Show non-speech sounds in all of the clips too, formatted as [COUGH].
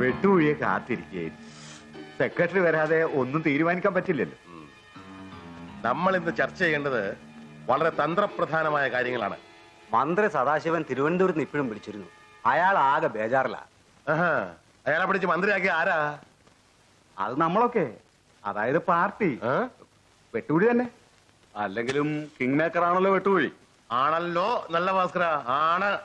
വെട്ടുകുഴിയെ കാത്തിരിക്കുകയായിരുന്നു. സെക്രട്ടറി വരാതെ ഒന്നും തീരുമാനിക്കാൻ പറ്റില്ലല്ലോ. നമ്മൾ ഇന്ന് ചർച്ച ചെയ്യേണ്ടത് വളരെ തന്ത്രപ്രധാനമായ കാര്യങ്ങളാണ്. മന്ത്രി സദാശിവൻ തിരുവനന്തപുരത്ത് നിന്ന് ഇപ്പോഴും വിളിച്ചിരുന്നു. അയാൾ ആകെ ബേജാറിലാ. ആഹാ. അയാളെ പിടിച്ച് മന്ത്രിയാക്കി ആരാ? അത് നമ്മളൊക്കെ. അതായത് പാർട്ടി? വെട്ടുകുഴി തന്നെ. അല്ലെങ്കിലും കിങ് മേക്കർ ആണല്ലോ വെട്ടുകുഴി. ആണല്ലോ നല്ല ഭാസ്കര. ആണ്.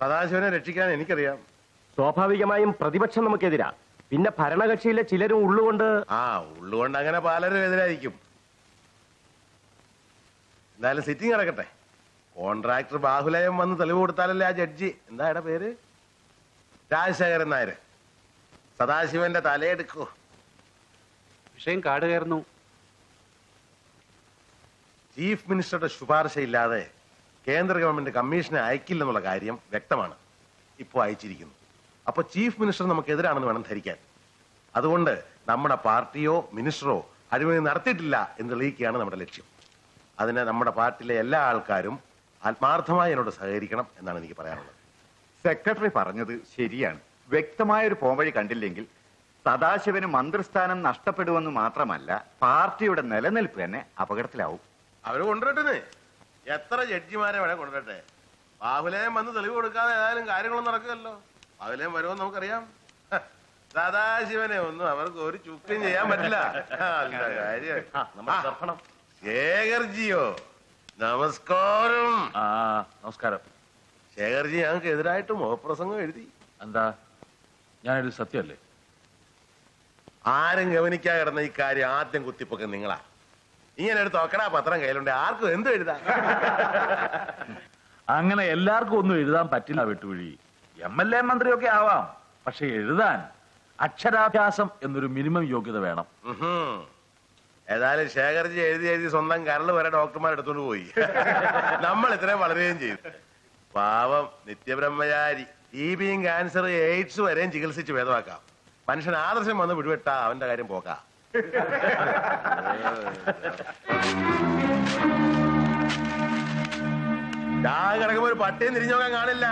സദാശിവനെ രക്ഷിക്കാൻ എനിക്കറിയാം. സ്വാഭാവികമായും പ്രതിപക്ഷം നമുക്കെതിരാ. പിന്നെ ഭരണകക്ഷിയിലെ ചിലരും ഉള്ളുകൊണ്ട് ആ ഉള്ളുകൊണ്ട് അങ്ങനെ പലരും എതിരായിരിക്കും. എന്തായാലും സിറ്റിംഗ് നടക്കട്ടെ. കോൺട്രാക്ടർ ബാഹുലയം വന്ന് തെളിവ് കൊടുത്താലല്ലേ ആ ജഡ്ജി? എന്താ എടാ പേര്? രാജശേഖരൻ നായർ സദാശിവന്റെ തലയെടുക്കൂ വിഷയം കാട് കയറുന്നു. ചീഫ് മിനിസ്റ്ററുടെ ശുപാർശയില്ലാതെ കേന്ദ്ര ഗവൺമെന്റ് കമ്മീഷനെ അയക്കില്ലെന്നുള്ള കാര്യം വ്യക്തമാണ്. ഇപ്പോൾ അയച്ചിരിക്കുന്നു. അപ്പൊ ചീഫ് മിനിസ്റ്റർ നമുക്കെതിരാണെന്ന് വേണം ധരിക്കാൻ. അതുകൊണ്ട് നമ്മുടെ പാർട്ടിയോ മിനിസ്റ്ററോ അഴിമതി നടത്തിയിട്ടില്ല എന്ന് തെളിയിക്കുകയാണ് നമ്മുടെ ലക്ഷ്യം. അതിന് നമ്മുടെ പാർട്ടിയിലെ എല്ലാ ആൾക്കാരും ആത്മാർത്ഥമായി എന്നോട് സഹകരിക്കണം എന്നാണ് എനിക്ക് പറയാനുള്ളത്. സെക്രട്ടറി പറഞ്ഞത് ശരിയാണ്. വ്യക്തമായ ഒരു പോംവഴി കണ്ടില്ലെങ്കിൽ സദാശിവന് മന്ത്രിസ്ഥാനം നഷ്ടപ്പെടുമെന്ന് മാത്രമല്ല പാർട്ടിയുടെ നിലനിൽപ്പ് തന്നെ അപകടത്തിലാവും. അവർ കൊണ്ടുവരട്ടെ എത്ര ജഡ്ജിമാരെ വേണേ കൊണ്ടുവരട്ടെ. ബാഹുലയം വന്ന് തെളിവ് കൊടുക്കാതെ ഏതായാലും കാര്യങ്ങളൊന്നും നടക്കുമല്ലോ ബാഹുലയം വരുമെന്ന് നമുക്കറിയാം. സദാശിവനെ ഒന്നും അവർക്ക് ഒരു ചുക്കും ചെയ്യാൻ പറ്റില്ല. കാര്യം. ദർപ്പണം. ശേഖർജിയോ നമസ്കാരം. ആ നമസ്കാരം. ശേഖർജി ഞങ്ങൾക്ക് എതിരായിട്ട് മുഖപ്രസംഗം എഴുതി. എന്താ? ഞാനൊരു സത്യമല്ലേ? ആരും ഗവനിക്കാ കിടന്ന ഈ കാര്യം ആദ്യം കുത്തിപ്പൊക്കെ നിങ്ങളാ. ഇങ്ങനെ എടുത്ത് ഒക്കടാ പത്രം കയ്യിലുണ്ട്. ആർക്കും എന്തും എഴുതാ? [LAUGHS] അങ്ങനെ എല്ലാവർക്കും ഒന്നും എഴുതാൻ പറ്റില്ല വെട്ടുവഴി. എം എൽ എ മന്ത്രിയൊക്കെ ആവാം. പക്ഷെ എഴുതാൻ അക്ഷരാഭ്യാസം എന്നൊരു മിനിമം യോഗ്യത വേണം. ഏതായാലും ശേഖർജി എഴുതി എഴുതി സ്വന്തം കരൾ വരെ ഡോക്ടർമാർ എടുത്തോണ്ട് പോയി. നമ്മൾ ഇത്രയും വളരുകയും ചെയ്തു. പാവം നിത്യബ്രഹ്മചാരി. ടി ബിയും ക്യാൻസർ എയ്ഡ്സ് വരെയും ചികിത്സിച്ച് ഭേദമാക്കാം. മനുഷ്യൻ ആദർശം വന്ന് വിടുവിട്ടാ അവന്റെ കാര്യം പോക്കാം. ഞാൻ കിടക്കുമ്പോ ഒരു പട്ടിയും തിരിഞ്ഞു നോക്കാൻ കാണില്ല.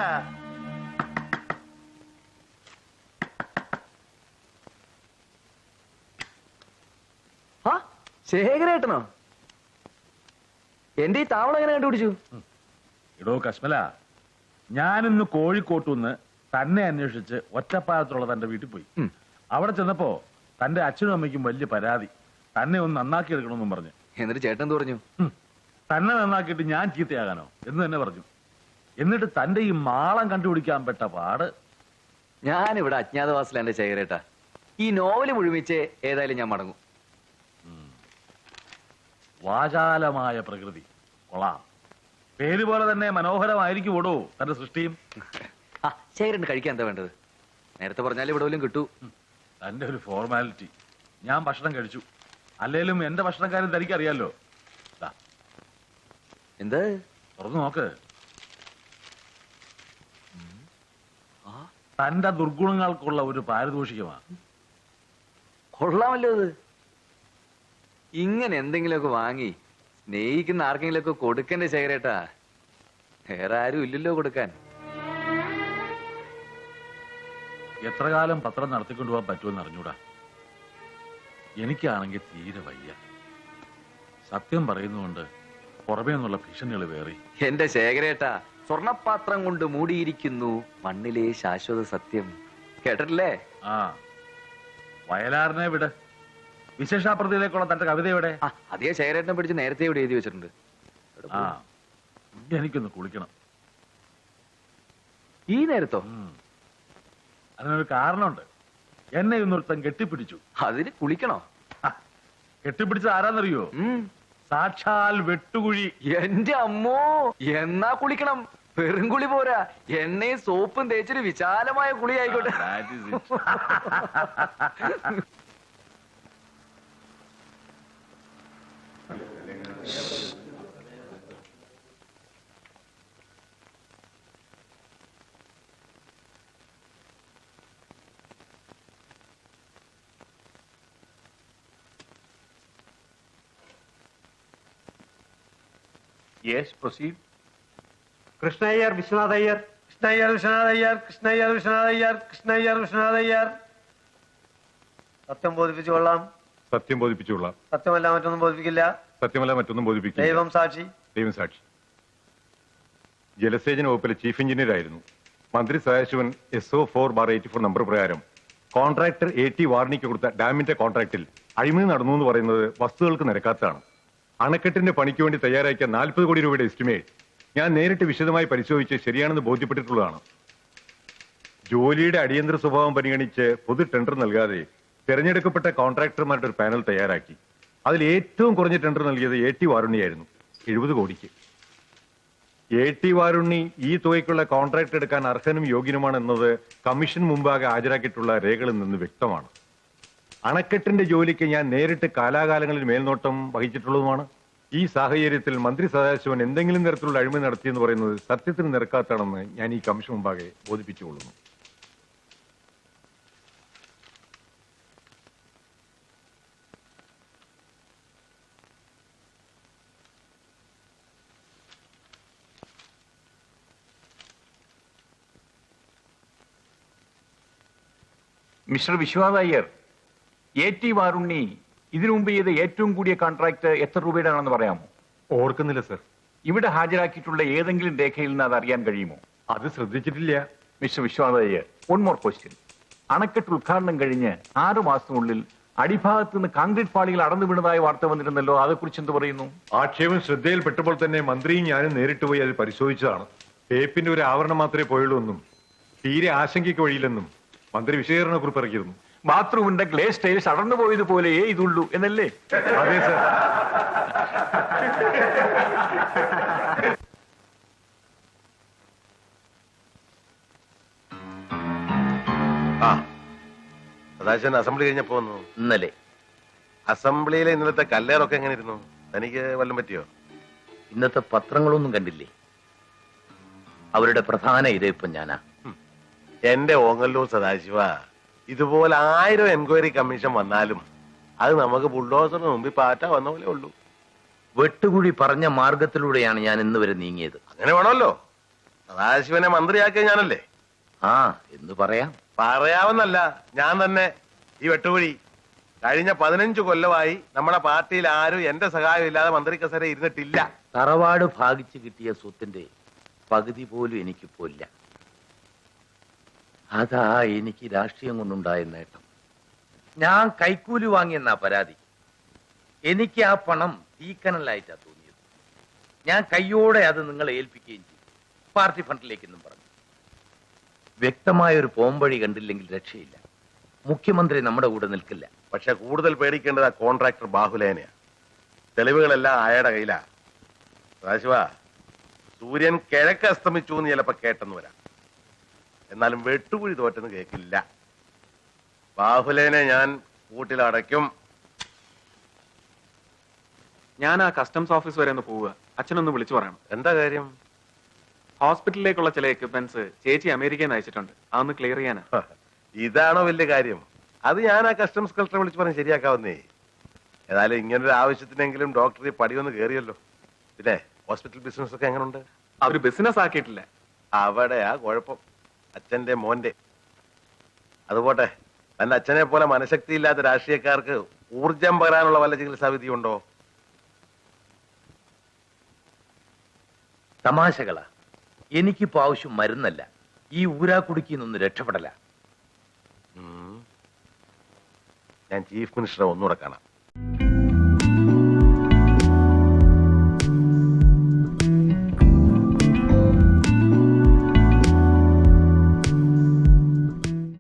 ശേഖരേട്ടനോ? എന്റെ ഈ താവളം എങ്ങനെ കണ്ടുപിടിച്ചു? ഇടോ കശ്മല ഞാനിന്ന് കോഴിക്കോട്ടുനിന്ന് തന്നെ അന്വേഷിച്ച് ഒറ്റപ്പാലത്തുള്ള തന്റെ വീട്ടിൽ പോയി. അവിടെ ചെന്നപ്പോ തന്റെ അച്ഛനും അമ്മയ്ക്കും വലിയ പരാതി. തന്നെ ഒന്ന് നന്നാക്കി എടുക്കണമെന്നും പറഞ്ഞു. എന്നിട്ട് ചേട്ടൻ പറഞ്ഞു? തന്നെ നന്നാക്കിയിട്ട് ഞാൻ ചീത്തയാകാനോ എന്ന് തന്നെ പറഞ്ഞു. എന്നിട്ട് തന്റെ ഈ മാളം കണ്ടുപിടിക്കാൻ പെട്ട പാട്? ഞാനിവിടെ അജ്ഞാതവാസിലെ എന്റെ ശേഖരേട്ടാ. ഈ നോവൽ മുഴുമിച്ച് ഏതായാലും ഞാൻ മടങ്ങും. വാചാലമായ പ്രകൃതി. കൊള്ളാം. പേര് പോലെ തന്നെ മനോഹരമായിരിക്കും ഓടോ തന്റെ സൃഷ്ടിയും. ആ കഴിക്കാൻ എന്താ വേണ്ടത്? നേരത്തെ പറഞ്ഞാൽ ഇവിടെ വല്ലതും കിട്ടൂ. തന്റെ ഒരു ഫോർമാലിറ്റി. ഞാൻ ഭക്ഷണം കഴിച്ചു. അല്ലേലും എന്റെ ഭക്ഷണക്കാരൻ തനിക്കറിയാലോ. ദാ, എന്ത്? തുറന്നു നോക്ക്. തന്റെ ദുർഗുണങ്ങൾക്കുള്ള ഒരു പാരിതോഷികമാണ്. കൊള്ളാമല്ലോ ഇത് ഇങ്ങനെ എന്തെങ്കിലുമൊക്കെ വാങ്ങി സ്നേഹിക്കുന്ന ആർക്കെങ്കിലുമൊക്കെ കൊടുക്കണ്ടേ ശേഖരേട്ടാ? വേറെ ആരും ഇല്ലല്ലോ കൊടുക്കാൻ. എത്ര കാലം പത്രം നടത്തിക്കൊണ്ടുപോകാൻ പറ്റുമെന്ന് അറിഞ്ഞൂടാ? എനിക്കാണെങ്കിൽ തീരെ വയ്യ. സത്യം പറയുന്നുകൊണ്ട് പുറമേ നിന്നുള്ള ഭീഷണികൾ വേറി. എന്റെ ശേഖരേട്ടാ സ്വർണപാത്രം കൊണ്ട് മൂടിയിരിക്കുന്നു മണ്ണിലെ ശാശ്വത സത്യം. കേട്ടിട്ടില്ലേ? ആ വയലാറിനെ വിട്. വിശേഷാപ്രതിയിലേക്കുള്ള തന്റെ കവിത എവിടെ? ആ അതേ ശേഖരേട്ടനെ പിടിച്ച് നേരത്തെ ഇവിടെ എഴുതി വെച്ചിട്ടുണ്ട്. ആ? എനിക്കൊന്ന് കുളിക്കണം. ഈ നേരത്തോ? ഉം. അതിനൊരു കാരണമുണ്ട്. എന്നെ ഇന്നൊരുത്തൻ കെട്ടിപ്പിടിച്ചു. അതിന് കുളിക്കണോ? ഹ, കെട്ടിപ്പിടിച്ചത് ആരാന്നറിയോ? ഉം. സാക്ഷാൽ വെട്ടുകുഴി. എന്റെ അമ്മോ എന്നാ കുളിക്കണം? വെറും കുളി പോരാ. എണ്ണയും സോപ്പും തേച്ചൊരു വിശാലമായ കുളി ആയിക്കോട്ടെ [LAUGHS] യെസ് പ്രൊസീഡ് കൃഷ്ണയ്യർ വിശ്വനാഥയ്യർ കൃഷ്ണയ്യർ വിശ്വനാഥയ്യർ കൃഷ്ണയ്യർ വിശ്വനാഥയ്യർ കൃഷ്ണയ്യർ വിശ്വനാഥയ്യർ സത്യം ബോധിപ്പിച്ചു കൊള്ളാം. സത്യം ബോധിപ്പിച്ചുകൊള്ളാം സത്യമല്ല മറ്റൊന്നും ബോധിപ്പിക്കില്ല സത്യമല്ല മറ്റൊന്നും ബോധിപ്പിക്കില്ല ദൈവം സാക്ഷി. ദൈവം സാക്ഷി. ജലസേചന വകുപ്പിലെ ചീഫ് എഞ്ചിനീയർ ആയിരുന്നു. മന്ത്രി Sadasivan S O four bar eighty four number പ്രകാരം കോൺട്രാക്ടർ എ ടി വാർണിക്ക് കൊടുത്ത ഡാമിന്റെ കോൺട്രാക്റ്റിൽ അഴിമതി നടന്നു എന്ന് പറയുന്നത് വസ്തുക്കൾക്ക് നിരക്കാത്തതാണ്. അണക്കെട്ടിന്റെ പണിക്ക് വേണ്ടി തയ്യാറാക്കിയ നാൽപ്പത് കോടി രൂപയുടെ എസ്റ്റിമേറ്റ് ഞാൻ നേരിട്ട് വിശദമായി പരിശോധിച്ച് ശരിയാണെന്ന് ബോധ്യപ്പെട്ടിട്ടുള്ളതാണ്. ജോലിയുടെ അടിയന്തര സ്വഭാവം പരിഗണിച്ച് പൊതു ടെൻഡർ നൽകാതെ തിരഞ്ഞെടുക്കപ്പെട്ട കോൺട്രാക്ടർമാരുടെ ഒരു പാനൽ തയ്യാറാക്കി. അതിൽ ഏറ്റവും കുറഞ്ഞ ടെൻഡർ നൽകിയത് എ ടി വാരുണ്ണിയായിരുന്നു എഴുപത് കോടിക്ക്. എ ടി വാരുണ്ണി ഈ തുകയ്ക്കുള്ള കോൺട്രാക്ട് എടുക്കാൻ അർഹനും യോഗ്യനുമാണ് എന്നത് കമ്മീഷൻ മുമ്പാകെ ഹാജരാക്കിയിട്ടുള്ള രേഖകളിൽ നിന്ന് വ്യക്തമാണ്. അണക്കെട്ടിന്റെ ജോലിക്ക് ഞാൻ നേരിട്ട് കാലാകാലങ്ങളിൽ മേൽനോട്ടം വഹിച്ചിട്ടുള്ളതുമാണ്. ഈ സാഹചര്യത്തിൽ മന്ത്രി സദാശിവൻ എന്തെങ്കിലും തരത്തിലുള്ള അഴിമതി നടത്തിയെന്ന് പറയുന്നത് സത്യത്തിന് നിരക്കാത്താണെന്ന് ഞാൻ ഈ കമ്മീഷൻ മുമ്പാകെ ബോധിപ്പിച്ചുകൊള്ളുന്നു. Mister Viswanath Iyer A T Varunni ഇതിനു മുമ്പ് ചെയ്ത ഏറ്റവും കൂടിയ കോൺട്രാക്ട് എത്ര രൂപയുടെ ആണെന്ന് പറയാമോ? ഓർക്കുന്നില്ല സർ. ഇവിടെ ഹാജരാക്കിയിട്ടുള്ള ഏതെങ്കിലും രേഖയിൽ നിന്ന് അത് അറിയാൻ കഴിയുമോ? അത് ശ്രദ്ധിച്ചിട്ടില്ല. Mister Viswasayya one more question അണക്കെട്ട് ഉദ്ഘാടനം കഴിഞ്ഞ് ആറു മാസത്തിനുള്ളിൽ അടിഭാഗത്ത് നിന്ന് കോൺക്രീറ്റ് പാളികൾ അടന്നു വീണതായ വാർത്ത വന്നിരുന്നല്ലോ അതേക്കുറിച്ച് എന്ത് പറയുന്നു? ആക്ഷേപം ശ്രദ്ധയിൽപ്പെട്ടപ്പോൾ തന്നെ മന്ത്രിയും ഞാനും നേരിട്ട് പോയി അത് പരിശോധിച്ചതാണ്. ടേപ്പിന്റെ ഒരു ആവരണം മാത്രമേ പോയുള്ളൂ എന്നും തീരെ ആശങ്കയ്ക്ക് വഴിയില്ലെന്നും മന്ത്രി വിശദീകരണ കുറിപ്പ് ഇറക്കിയിരുന്നു. ബാത്റൂമിന്റെ ഗ്ലേസ് ടൈൽസ് അടർന്നു പോയതുപോലെയേ ഇതുള്ളൂ എന്നല്ലേ? അതെ സർ ആ സദാശിവൻ അസംബ്ലി കഴിഞ്ഞപ്പോ വന്നു. ഇന്നലെ. അസംബ്ലിയിലെ ഇന്നലത്തെ കല്ലേറൊക്കെ എങ്ങനെ ഇരുന്നു തനിക്ക് വല്ലതും പറ്റിയോ? ഇന്നത്തെ പത്രങ്ങളൊന്നും കണ്ടില്ലേ? അവരുടെ പ്രധാന ഇരയിപ്പം ഞാനാ. എന്റെ ഓങ്ങല്ലൂർ സദാശിവ. ഇതുപോലെ ആയിരം എൻക്വയറി കമ്മീഷൻ വന്നാലും അത് നമുക്ക് ബുൾഡോസറിന് മുമ്പിൽ പാറ്റ വന്ന പോലെ ഉള്ളൂ. വെട്ടുകുഴി പറഞ്ഞ മാർഗത്തിലൂടെയാണ് ഞാൻ ഇന്ന് വരെ നീങ്ങിയത്. അങ്ങനെ വേണമല്ലോ. സദാശിവനെ മന്ത്രിയാക്കിയ ഞാനല്ലേ? ആ എന്ന് പറയാം? പറയാവുന്നല്ല ഞാൻ തന്നെ ഈ വെട്ടുകുഴി. കഴിഞ്ഞ പതിനഞ്ചു കൊല്ലമായി നമ്മുടെ പാർട്ടിയിൽ ആരും എന്റെ സഹായം ഇല്ലാതെ മന്ത്രി കസേര ഇരുന്നിട്ടില്ല. തറവാട് ഭാഗിച്ചു കിട്ടിയ സ്വത്തിന്റെ പകുതി പോലും എനിക്കിപ്പോ ഇല്ല. അതാ എനിക്ക് രാഷ്ട്രീയം കൊണ്ടുണ്ടായ നേട്ടം. ഞാൻ കൈക്കൂലി വാങ്ങിയെന്നാ പരാതി. എനിക്ക് ആ പണം തീക്കനലായിട്ടാ തോന്നിയത്. ഞാൻ കയ്യോടെ അത് നിങ്ങളെ ഏൽപ്പിക്കുകയും ചെയ്തു. പാർട്ടി ഫണ്ടിലേക്കെന്നും പറഞ്ഞു. വ്യക്തമായ ഒരു പോംവഴി കണ്ടില്ലെങ്കിൽ രക്ഷയില്ല. മുഖ്യമന്ത്രി നമ്മുടെ കൂടെ നിൽക്കില്ല. പക്ഷെ കൂടുതൽ പേടിക്കേണ്ടത് ആ കോൺട്രാക്ടർ ബാഹുലേനെയാ. തെളിവുകളെല്ലാം അയാളുടെ കയ്യിലാ. സദാശിവ സൂര്യൻ കിഴക്ക് അസ്തമിച്ചു എന്ന് ചിലപ്പോ കേട്ടെന്ന് വരാം. എന്നാലും വെട്ടുകുഴി തോറ്റെന്ന് കേൾക്കില്ല ബാഹുലേനെ ഞാൻ കൂട്ടിലടയ്ക്കും. ഞാൻ ആ കസ്റ്റംസ് ഓഫീസ് വരെ ഒന്ന് പോവുക. അച്ഛനൊന്ന് വിളിച്ചു പറയണം. എന്താ കാര്യം? ഹോസ്പിറ്റലിലേക്കുള്ള ചില എക്യുപ്മെന്റ്സ് ചേച്ചി അമേരിക്കയിൽ നിന്ന് അയച്ചിട്ടുണ്ട്. അതൊന്ന് ക്ലിയർ ചെയ്യാനാ. ഇതാണോ വലിയ കാര്യം? അത് ഞാൻ ആ കസ്റ്റംസ് കളക്ടറെ വിളിച്ചു പറഞ്ഞ് ശരിയാക്കാവുന്നേ. ഏതായാലും ഇങ്ങനൊരു ആവശ്യത്തിനെങ്കിലും ഡോക്ടർ പടി ഒന്ന് കയറിയല്ലോ പിന്നെ ഹോസ്പിറ്റൽ ബിസിനസ് ഒക്കെ എങ്ങനെയുണ്ട് അവർ ബിസിനസ് ആക്കിയിട്ടില്ല. അവിടെയാ കുഴപ്പം. അച്ഛന്റെ മോന്റെ അതുപോട്ടെ തന്റെ അച്ഛനെ പോലെ മനഃശക്തി ഇല്ലാത്ത രാഷ്ട്രീയക്കാർക്ക് ഊർജം പകരാനുള്ള വല്ല ചികിത്സാ വിധിയുണ്ടോ തമാശകളാ. എനിക്കിപ്പോ ആവശ്യം മരുന്നല്ല. ഈ ഊരാക്കുടുക്കിൽ നിന്ന് രക്ഷപ്പെടല. ഞാൻ ചീഫ് മിനിസ്റ്ററെ ഒന്നുകൂടെ കാണാം.